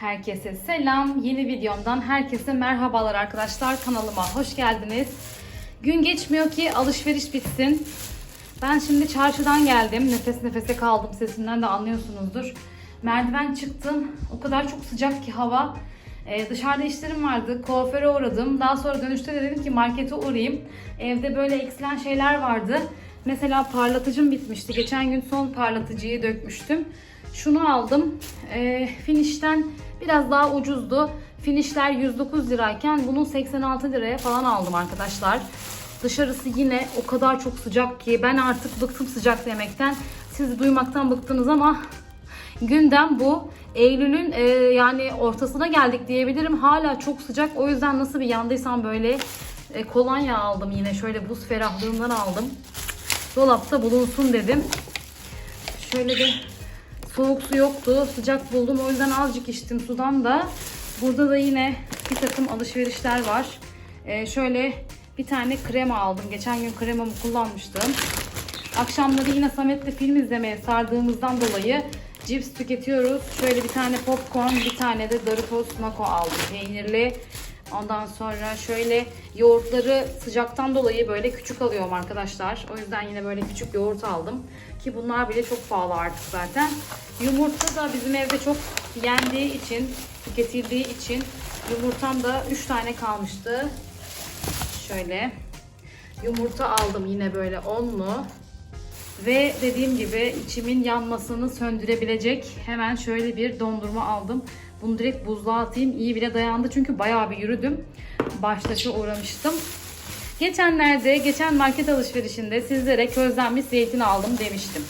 Herkese selam. Yeni videomdan herkese merhabalar arkadaşlar. Kanalıma hoş geldiniz. Gün geçmiyor ki alışveriş bitsin. Ben şimdi çarşıdan geldim. Nefes nefese kaldım. Sesimden de anlıyorsunuzdur. Merdiven çıktım. O kadar çok sıcak ki hava. Ee, dışarıda işlerim vardı. Kuaföre uğradım. Daha sonra dönüşte de dedim ki markete uğrayayım. Evde böyle eksilen şeyler vardı. Mesela parlatıcım bitmişti. Geçen gün son parlatıcıyı dökmüştüm. Şunu aldım. Ee, Finish'ten biraz daha ucuzdu. Finish'ler 109 lirayken bunu 86 liraya falan aldım arkadaşlar. Dışarısı yine o kadar çok sıcak ki ben artık bıktım sıcak yemekten. Siz duymaktan bıktınız ama gündem bu. Eylül'ün e, yani ortasına geldik diyebilirim. Hala çok sıcak. O yüzden nasıl bir yandıysam böyle e, kolonya aldım yine. Şöyle buz ferahlığından aldım. Dolapta bulunsun dedim. Şöyle de soğuk su yoktu. Sıcak buldum. O yüzden azıcık içtim sudan da. Burada da yine bir takım alışverişler var. E, şöyle bir tane krema aldım. Geçen gün kremamı kullanmıştım. Akşamları yine Samet'le film izlemeye sardığımızdan dolayı cips tüketiyoruz. Şöyle bir tane popcorn, bir tane de Doritos Naco aldım peynirli. Ondan sonra şöyle yoğurtları sıcaktan dolayı böyle küçük alıyorum arkadaşlar. O yüzden yine böyle küçük yoğurt aldım. Ki bunlar bile çok pahalı artık zaten. Yumurta da bizim evde çok yendiği için, tüketildiği için yumurtam da 3 tane kalmıştı. Şöyle yumurta aldım yine böyle onlu. Ve dediğim gibi içimin yanmasını söndürebilecek hemen şöyle bir dondurma aldım. Bunu direkt buzluğa atayım. İyi bile dayandı çünkü bayağı bir yürüdüm. Baştaşı uğramıştım. Geçenlerde, geçen market alışverişinde sizlere közlenmiş zeytin aldım demiştim.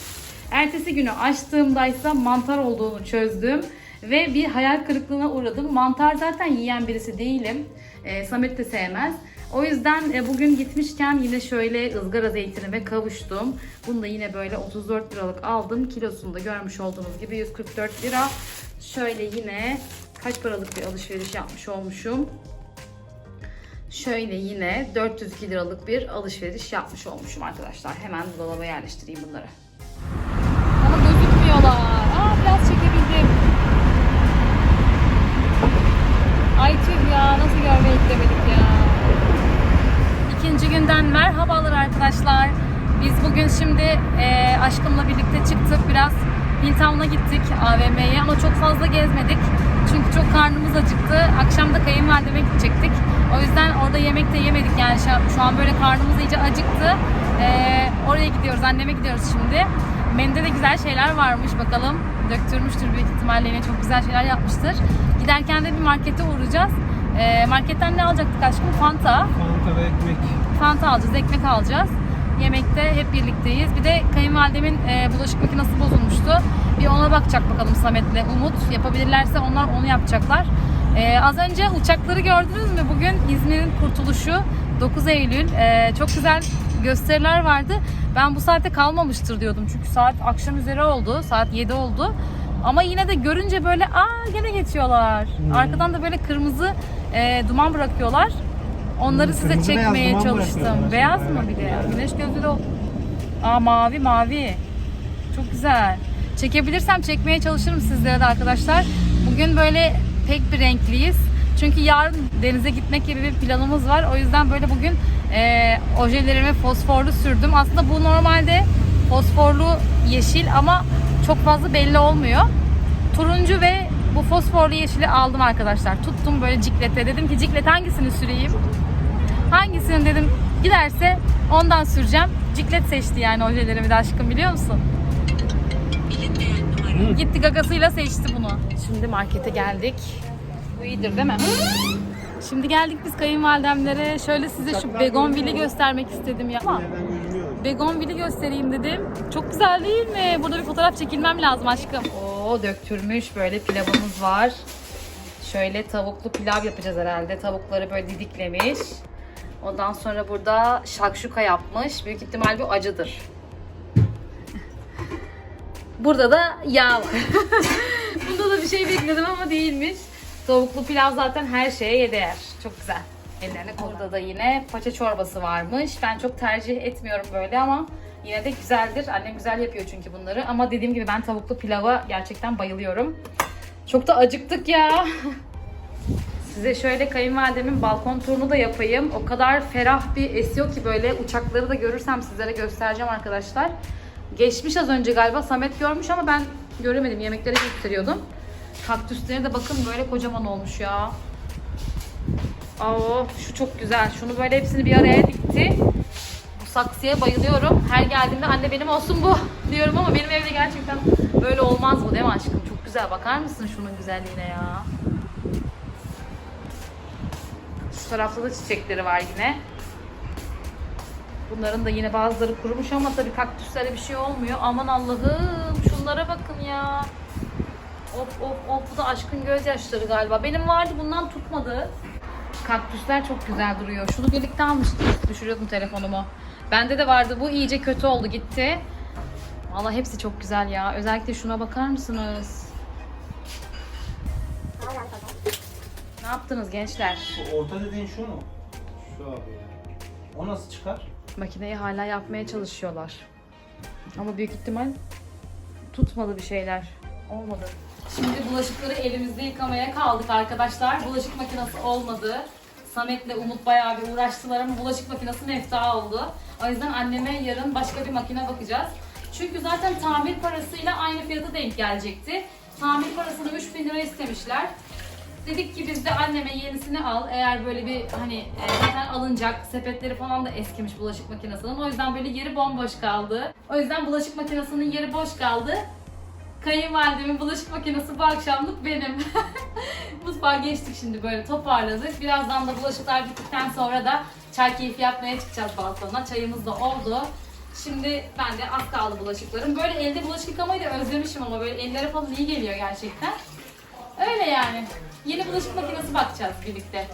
Ertesi günü açtığımdaysa mantar olduğunu çözdüm ve bir hayal kırıklığına uğradım. Mantar zaten yiyen birisi değilim. E, Samet de sevmez. O yüzden e, bugün gitmişken yine şöyle ızgara zeytinime kavuştum. Bunu da yine böyle 34 liralık aldım. Kilosunu da görmüş olduğunuz gibi 144 lira. Şöyle yine kaç paralık bir alışveriş yapmış olmuşum. Şöyle yine 402 liralık bir alışveriş yapmış olmuşum arkadaşlar. Hemen dolaba yerleştireyim bunları. Ama gözükmüyorlar. Aa biraz çekebildim. Ay tüh ya nasıl görmeyi gidemedik ya. İkinci günden merhabalar arkadaşlar. Biz bugün şimdi e, aşkımla birlikte çıktık. Biraz Hilltown'a gittik AVM'ye ama çok fazla gezmedik. Çünkü çok karnımız acıktı. Akşam da kayınvalideme gidecektik. O yüzden orada yemek de yemedik yani şu, an böyle karnımız iyice acıktı. E, oraya gidiyoruz, anneme gidiyoruz şimdi. Menüde de güzel şeyler varmış bakalım. Döktürmüştür büyük ihtimalle yine çok güzel şeyler yapmıştır. Giderken de bir markete uğrayacağız. E, marketten ne alacaktık aşkım? Fanta. Fanta ve ekmek. Fanta alacağız, ekmek alacağız. Yemekte hep birlikteyiz. Bir de kayınvalidemin e, bulaşık makinesi bozulmuştu. Bir ona bakacak bakalım Samet'le Umut. Yapabilirlerse onlar onu yapacaklar. E, az önce uçakları gördünüz mü? Bugün İzmir'in kurtuluşu 9 Eylül. E, çok güzel gösteriler vardı. Ben bu saate kalmamıştır diyordum. Çünkü saat akşam üzeri oldu. Saat 7 oldu. Ama yine de görünce böyle aa gene geçiyorlar. Hmm. Arkadan da böyle kırmızı e, duman bırakıyorlar. Onları Hmm, size beyaz çekmeye duman çalıştım. Beyaz mı bir de? Güneş gözlü o. Aa mavi mavi. Çok güzel. Çekebilirsem çekmeye çalışırım sizlere de arkadaşlar. Bugün böyle pek bir renkliyiz. Çünkü yarın denize gitmek gibi bir planımız var. O yüzden böyle bugün e, ojelerimi fosforlu sürdüm. Aslında bu normalde fosforlu yeşil ama çok fazla belli olmuyor. Turuncu ve bu fosforlu yeşili aldım arkadaşlar. Tuttum böyle ciklete. Dedim ki ciklet hangisini süreyim? Hangisini dedim giderse ondan süreceğim. Ciklet seçti yani ojelerimi de aşkım biliyor musun? Hı. Gitti gagasıyla seçti bunu. Şimdi markete geldik. Bu iyidir değil mi? Şimdi geldik biz kayınvalidemlere. Şöyle size şu Begonville'i göstermek istedim ya. Ama Begonville'i göstereyim dedim. Çok güzel değil mi? Burada bir fotoğraf çekilmem lazım aşkım. Oo döktürmüş böyle pilavımız var. Şöyle tavuklu pilav yapacağız herhalde. Tavukları böyle didiklemiş. Ondan sonra burada şakşuka yapmış. Büyük ihtimal bu acıdır. Burada da yağ var. Bunda da bir şey bekledim ama değilmiş. Tavuklu pilav zaten her şeye yeder. Çok güzel. Ellerine Burada da yine paça çorbası varmış. Ben çok tercih etmiyorum böyle ama yine de güzeldir. Annem güzel yapıyor çünkü bunları. Ama dediğim gibi ben tavuklu pilava gerçekten bayılıyorum. Çok da acıktık ya. Size şöyle kayınvalidemin balkon turunu da yapayım. O kadar ferah bir esiyor ki böyle uçakları da görürsem sizlere göstereceğim arkadaşlar. Geçmiş az önce galiba Samet görmüş ama ben göremedim. Yemeklere gösteriyordum. Kaktüsleri de bakın böyle kocaman olmuş ya. Aa, şu çok güzel. Şunu böyle hepsini bir araya dikti. Bu saksıya bayılıyorum. Her geldiğimde anne benim olsun bu diyorum ama benim evde gerçekten böyle olmaz bu değil mi aşkım? Çok güzel. Bakar mısın şunun güzelliğine ya? Şu tarafta da çiçekleri var yine. Bunların da yine bazıları kurumuş ama tabii kaktüslere bir şey olmuyor. Aman Allah'ım şunlara bakın ya. Of of of bu da aşkın gözyaşları galiba. Benim vardı bundan tutmadı. Kaktüsler çok güzel duruyor. Şunu birlikte almıştık. Düşürüyordum telefonumu. Bende de vardı. Bu iyice kötü oldu gitti. Vallahi hepsi çok güzel ya. Özellikle şuna bakar mısınız? Ne yaptınız gençler? Bu orta dediğin şu mu? Şu abi. O nasıl çıkar? Makineyi hala yapmaya çalışıyorlar. Ama büyük ihtimal tutmadı bir şeyler. Olmadı. Şimdi bulaşıkları elimizde yıkamaya kaldık arkadaşlar. Bulaşık makinesi olmadı. Samet'le Umut bayağı bir uğraştılar ama bulaşık makinesi mefta oldu. O yüzden anneme yarın başka bir makine bakacağız. Çünkü zaten tamir parasıyla aynı fiyata denk gelecekti. Tamir parasını 3000 lira istemişler. Dedik ki biz de anneme yenisini al. Eğer böyle bir hani e, zaten alınacak sepetleri falan da eskimiş bulaşık makinesinin. O yüzden böyle yeri bomboş kaldı. O yüzden bulaşık makinesinin yeri boş kaldı. Kayınvalidemin bulaşık makinesi bu akşamlık benim. Mutfağa geçtik şimdi böyle toparladık. Birazdan da bulaşıklar bittikten sonra da çay keyfi yapmaya çıkacağız balkona. Çayımız da oldu. Şimdi ben de az kaldı bulaşıklarım. Böyle elde bulaşık yıkamayı da özlemişim ama böyle ellere falan iyi geliyor gerçekten. Öyle yani. Yeni bulaşık makinesi bakacağız birlikte.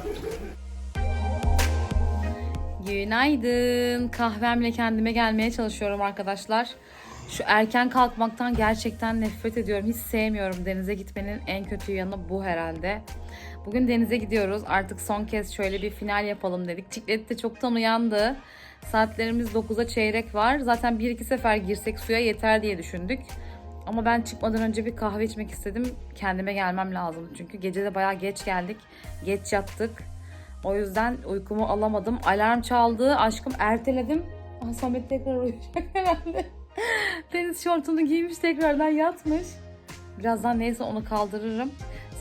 Günaydın. Kahvemle kendime gelmeye çalışıyorum arkadaşlar. Şu erken kalkmaktan gerçekten nefret ediyorum. Hiç sevmiyorum. Denize gitmenin en kötü yanı bu herhalde. Bugün denize gidiyoruz. Artık son kez şöyle bir final yapalım dedik. Çiklet de çoktan uyandı. Saatlerimiz 9'a çeyrek var. Zaten bir iki sefer girsek suya yeter diye düşündük. Ama ben çıkmadan önce bir kahve içmek istedim. Kendime gelmem lazım. Çünkü gece de bayağı geç geldik. Geç yattık. O yüzden uykumu alamadım. Alarm çaldı. Aşkım erteledim. Ah, Samet tekrar uyuyacak herhalde. Deniz şortunu giymiş tekrardan yatmış. Birazdan neyse onu kaldırırım.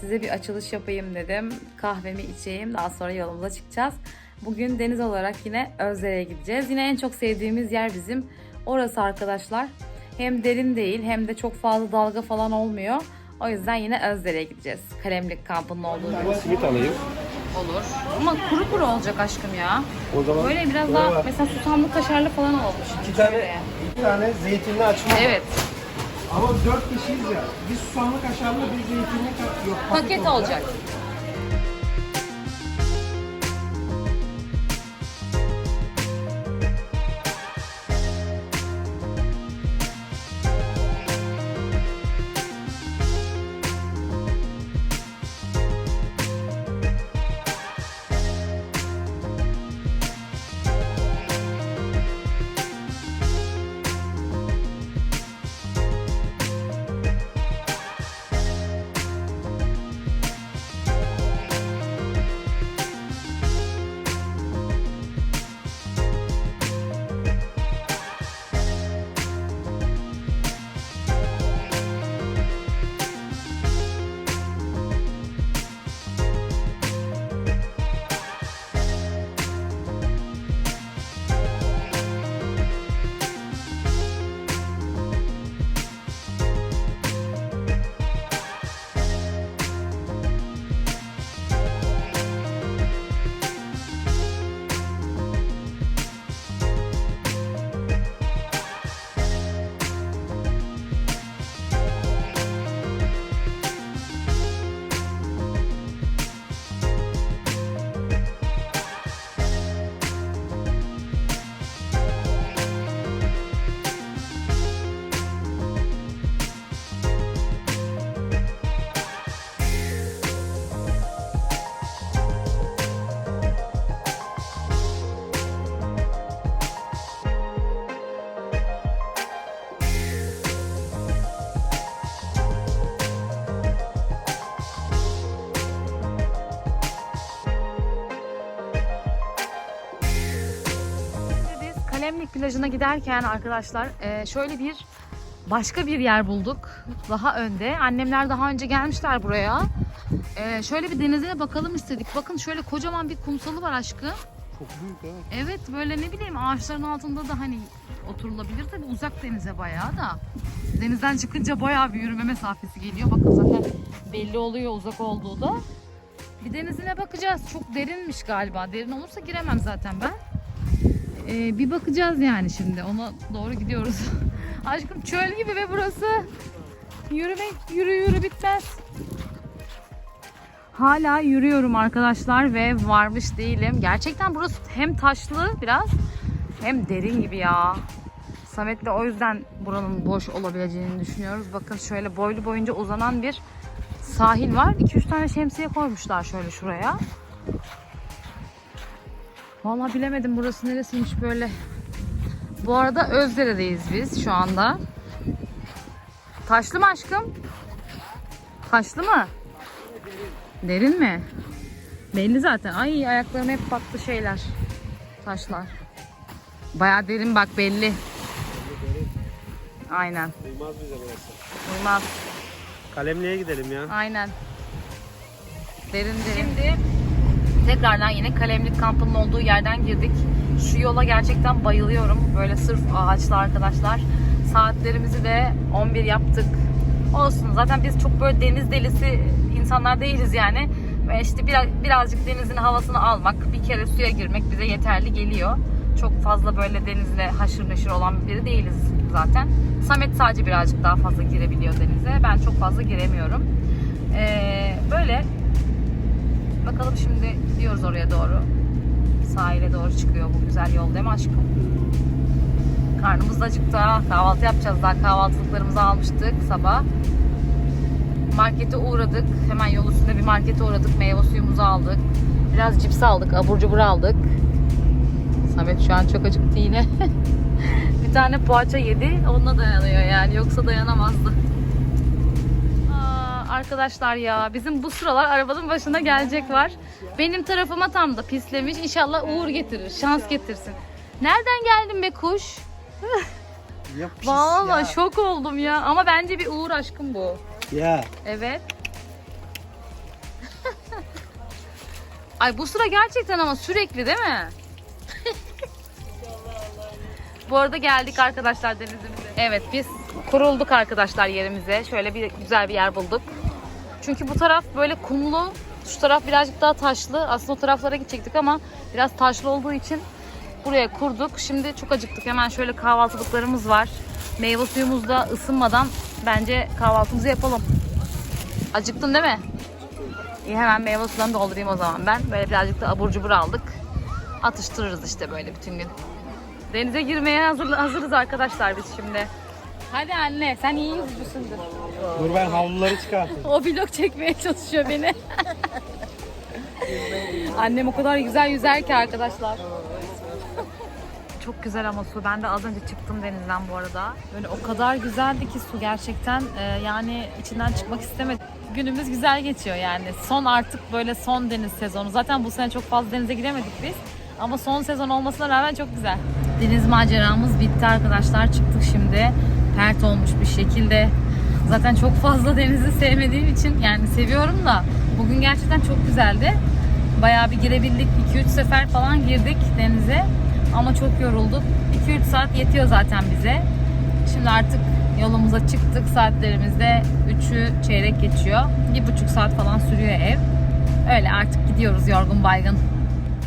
Size bir açılış yapayım dedim. Kahvemi içeyim. Daha sonra yolumuza çıkacağız. Bugün deniz olarak yine Özdere'ye gideceğiz. Yine en çok sevdiğimiz yer bizim. Orası arkadaşlar. Hem derin değil hem de çok fazla dalga falan olmuyor. O yüzden yine Özdere'ye gideceğiz. Kalemlik kampının olduğu yer. Simit alayım. Olur. Ama kuru kuru olacak aşkım ya. O zaman Böyle biraz daha mesela susamlı kaşarlı falan olmuş. İki tane, iki tane zeytinli açma. var. Evet. Ama dört kişiyiz ya. Bir susamlı kaşarlı bir zeytinli yok. Paket olacak. Plajına giderken arkadaşlar e, şöyle bir başka bir yer bulduk. Daha önde. Annemler daha önce gelmişler buraya. E, şöyle bir denizine bakalım istedik. Bakın şöyle kocaman bir kumsalı var aşkım. Çok büyük ha. Evet böyle ne bileyim ağaçların altında da hani oturulabilir tabi uzak denize bayağı da. Denizden çıkınca bayağı bir yürüme mesafesi geliyor. Bakın zaten belli oluyor uzak olduğu da. Bir denizine bakacağız. Çok derinmiş galiba. Derin olursa giremem zaten ben. Ee, bir bakacağız yani şimdi. Ona doğru gidiyoruz. Aşkım çöl gibi ve burası. Yürümek yürü yürü bitmez. Hala yürüyorum arkadaşlar ve varmış değilim. Gerçekten burası hem taşlı biraz hem derin gibi ya. Samet'le o yüzden buranın boş olabileceğini düşünüyoruz. Bakın şöyle boylu boyunca uzanan bir sahil var. 2-3 tane şemsiye koymuşlar şöyle şuraya. Vallahi bilemedim burası neresiymiş böyle. Bu arada Özdere'deyiz biz şu anda. Taşlı mı aşkım? Taşlı mı? Derin mi? Belli zaten. Ay ayaklarım hep battı şeyler. Taşlar. Bayağı derin bak belli. Aynen. Uymaz bize burası. Uymaz. Kalemliğe gidelim ya. Aynen. Derin derin. Şimdi tekrardan yine kalemlik kampının olduğu yerden girdik. Şu yola gerçekten bayılıyorum. Böyle sırf ağaçlı arkadaşlar. Saatlerimizi de 11 yaptık. Olsun. Zaten biz çok böyle deniz delisi insanlar değiliz yani. Ve işte biraz, birazcık denizin havasını almak, bir kere suya girmek bize yeterli geliyor. Çok fazla böyle denizle haşır neşir olan biri değiliz zaten. Samet sadece birazcık daha fazla girebiliyor denize. Ben çok fazla giremiyorum. Ee, böyle bakalım şimdi gidiyoruz oraya doğru. Sahile doğru çıkıyor bu güzel yol değil mi aşkım? Karnımız da acıktı. ha. Kahvaltı yapacağız daha. Kahvaltılıklarımızı almıştık sabah. Markete uğradık. Hemen yol üstünde bir markete uğradık. Meyve suyumuzu aldık. Biraz cips aldık. Abur cubur aldık. Samet şu an çok acıktı yine. bir tane poğaça yedi. Onunla dayanıyor yani. Yoksa dayanamazdı. Arkadaşlar ya bizim bu sıralar arabanın başına gelecek var. Benim tarafıma tam da pislemiş. İnşallah uğur getirir. Şans getirsin. Nereden geldin be kuş? Ya pis Vallahi ya. şok oldum ya. Ama bence bir uğur aşkım bu. Ya. Evet. Ay bu sıra gerçekten ama sürekli değil mi? bu arada geldik arkadaşlar denizimize. Evet biz kurulduk arkadaşlar yerimize. Şöyle bir güzel bir yer bulduk. Çünkü bu taraf böyle kumlu. Şu taraf birazcık daha taşlı. Aslında o taraflara gidecektik ama biraz taşlı olduğu için buraya kurduk. Şimdi çok acıktık. Hemen şöyle kahvaltılıklarımız var. Meyve suyumuz da ısınmadan bence kahvaltımızı yapalım. Acıktın değil mi? İyi hemen meyve sularını doldurayım o zaman ben. Böyle birazcık da abur cubur aldık. Atıştırırız işte böyle bütün gün. Denize girmeye hazır, hazırız arkadaşlar biz şimdi. Hadi anne sen iyi yüzücüsündür. Dur ben havluları çıkartayım. O vlog çekmeye çalışıyor beni. Annem o kadar güzel yüzer ki arkadaşlar. Çok güzel ama su. Ben de az önce çıktım denizden bu arada. Böyle o kadar güzeldi ki su gerçekten. Ee, yani içinden çıkmak istemedim. Günümüz güzel geçiyor yani. Son artık böyle son deniz sezonu. Zaten bu sene çok fazla denize giremedik biz. Ama son sezon olmasına rağmen çok güzel. Deniz maceramız bitti arkadaşlar. Çıktık şimdi. Pert olmuş bir şekilde. Zaten çok fazla denizi sevmediğim için yani seviyorum da bugün gerçekten çok güzeldi. Bayağı bir girebildik. 2-3 sefer falan girdik denize. Ama çok yorulduk. 2-3 saat yetiyor zaten bize. Şimdi artık yolumuza çıktık. Saatlerimizde 3'ü çeyrek geçiyor. 1,5 saat falan sürüyor ev. Öyle artık gidiyoruz yorgun baygın.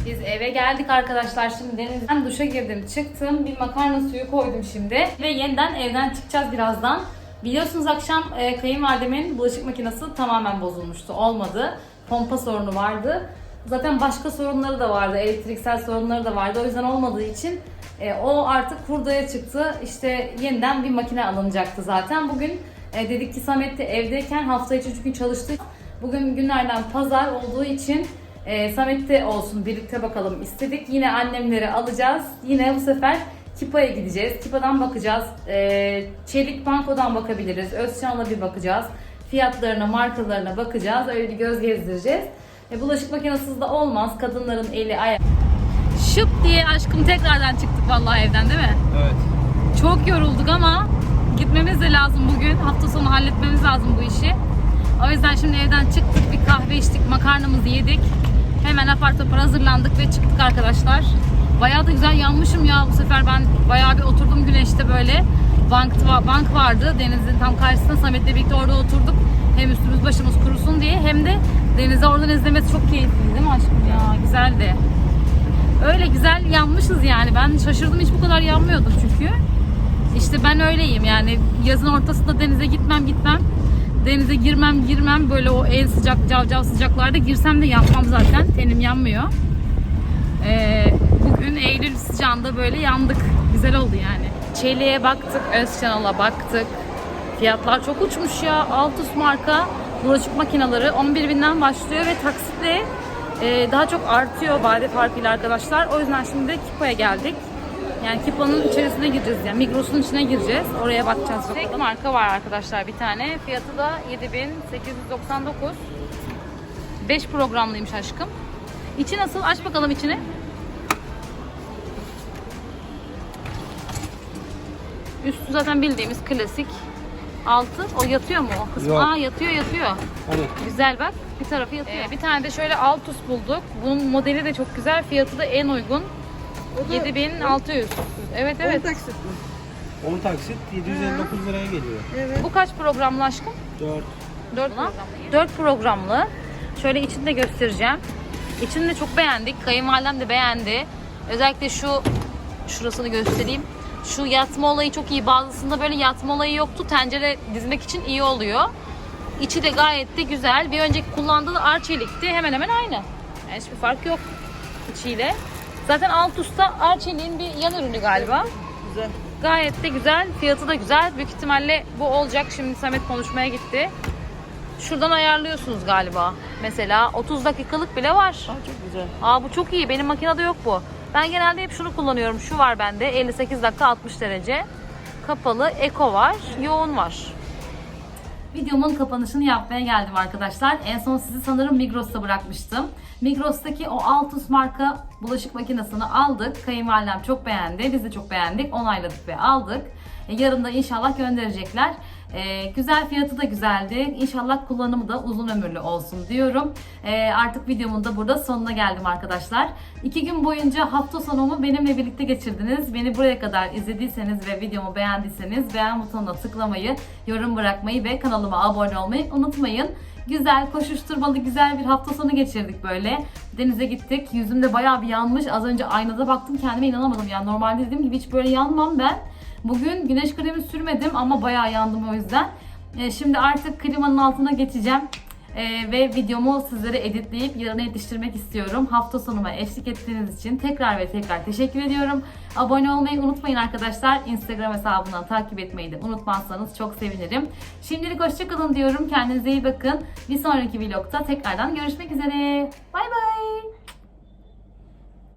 Biz eve geldik arkadaşlar. Şimdi denizden duşa girdim. Çıktım. Bir makarna suyu koydum şimdi. Ve yeniden evden çıkacağız birazdan. Biliyorsunuz akşam e, kayınvalidemin bulaşık makinesi tamamen bozulmuştu. Olmadı. Pompa sorunu vardı. Zaten başka sorunları da vardı. Elektriksel sorunları da vardı. O yüzden olmadığı için e, o artık hurdaya çıktı. İşte yeniden bir makine alınacaktı zaten. Bugün e, dedik ki Samet de evdeyken hafta içi çünkü çalıştı. Bugün günlerden pazar olduğu için e, Samet'te olsun birlikte bakalım istedik. Yine annemleri alacağız. Yine bu sefer Kipa'ya gideceğiz. Kipa'dan bakacağız. E, Çelik Banko'dan bakabiliriz. Özcan'la bir bakacağız. Fiyatlarına, markalarına bakacağız. Öyle bir göz gezdireceğiz. E, bulaşık makinesiz de olmaz. Kadınların eli ayağı. Şıp diye aşkım tekrardan çıktık vallahi evden değil mi? Evet. Çok yorulduk ama gitmemiz de lazım bugün. Hafta sonu halletmemiz lazım bu işi. O yüzden şimdi evden çıktık, bir kahve içtik, makarnamızı yedik. Hemen apar topar hazırlandık ve çıktık arkadaşlar. Bayağı da güzel yanmışım ya bu sefer ben bayağı bir oturdum güneşte böyle. Bank, bank vardı denizin tam karşısında Samet'le birlikte orada oturduk. Hem üstümüz başımız kurusun diye hem de denize oradan izlemesi çok keyifliydi değil mi aşkım ya güzeldi. Öyle güzel yanmışız yani ben şaşırdım hiç bu kadar yanmıyordum çünkü. İşte ben öyleyim yani yazın ortasında denize gitmem gitmem. Denize girmem girmem böyle o en sıcak cavcav sıcaklarda girsem de yanmam zaten. Tenim yanmıyor. Ee, bugün Eylül sıcağında böyle yandık. Güzel oldu yani. Çeliğe baktık, Özcanal'a baktık. Fiyatlar çok uçmuş ya. Altus marka bulaşık makineleri 11 binden başlıyor ve taksitle e, daha çok artıyor vade farkıyla arkadaşlar. O yüzden şimdi Kipo'ya geldik. Yani Kipo'nun içerisine gireceğiz yani Migros'un içine gireceğiz. Oraya bakacağız. Tek marka var arkadaşlar bir tane. Fiyatı da 7899. 5 programlıymış aşkım. İçi nasıl? Aç bakalım içini. Üstü zaten bildiğimiz klasik. Altı o yatıyor mu o kısmı? Yok. Aa yatıyor yatıyor. Hani Güzel bak. Bir tarafı yatıyor. Ee, bir tane de şöyle Altus bulduk. Bunun modeli de çok güzel. Fiyatı da en uygun. 7600. Evet evet. taksit mi? 10 taksit 759 liraya geliyor. Bu kaç programlı aşkım? 4. 4 programlı. 4 programlı. Şöyle içini de göstereceğim. İçini de çok beğendik. Kayınvalidem de beğendi. Özellikle şu şurasını göstereyim. Şu yatma olayı çok iyi. Bazısında böyle yatma olayı yoktu. Tencere dizmek için iyi oluyor. İçi de gayet de güzel. Bir önceki kullandığı Arçelik'ti. Hemen hemen aynı. Yani hiçbir fark yok içiyle. Zaten Altus'ta Arçelik'in bir yan ürünü galiba. Güzel. Gayet de güzel. Fiyatı da güzel. Büyük ihtimalle bu olacak. Şimdi Samet konuşmaya gitti. Şuradan ayarlıyorsunuz galiba. Mesela 30 dakikalık bile var. Aa, çok güzel. Aa bu çok iyi. Benim makinede yok bu. Ben genelde hep şunu kullanıyorum. Şu var bende. 58 dakika 60 derece. Kapalı. Eko var. Yoğun var. Videomun kapanışını yapmaya geldim arkadaşlar. En son sizi sanırım Migros'ta bırakmıştım. Migros'taki o Altus marka bulaşık makinesini aldık. Kayınvalidem çok beğendi. Biz de çok beğendik. Onayladık ve aldık. E, Yarın da inşallah gönderecekler. E, güzel fiyatı da güzeldi. İnşallah kullanımı da uzun ömürlü olsun diyorum. E, artık videomun da burada sonuna geldim arkadaşlar. İki gün boyunca hafta sonumu benimle birlikte geçirdiniz. Beni buraya kadar izlediyseniz ve videomu beğendiyseniz beğen butonuna tıklamayı, yorum bırakmayı ve kanalıma abone olmayı unutmayın. Güzel, koşuşturmalı, güzel bir hafta sonu geçirdik böyle. Denize gittik. Yüzüm de bayağı bir yanmış. Az önce aynada baktım kendime inanamadım. Yani normalde dediğim gibi hiç böyle yanmam ben. Bugün güneş kremi sürmedim ama bayağı yandım o yüzden. Ee, şimdi artık klimanın altına geçeceğim. Ee, ve videomu sizlere editleyip yarına yetiştirmek istiyorum. Hafta sonuma eşlik ettiğiniz için tekrar ve tekrar teşekkür ediyorum. Abone olmayı unutmayın arkadaşlar. Instagram hesabından takip etmeyi de unutmazsanız çok sevinirim. Şimdilik hoşçakalın diyorum. Kendinize iyi bakın. Bir sonraki vlogda tekrardan görüşmek üzere. Bay bay.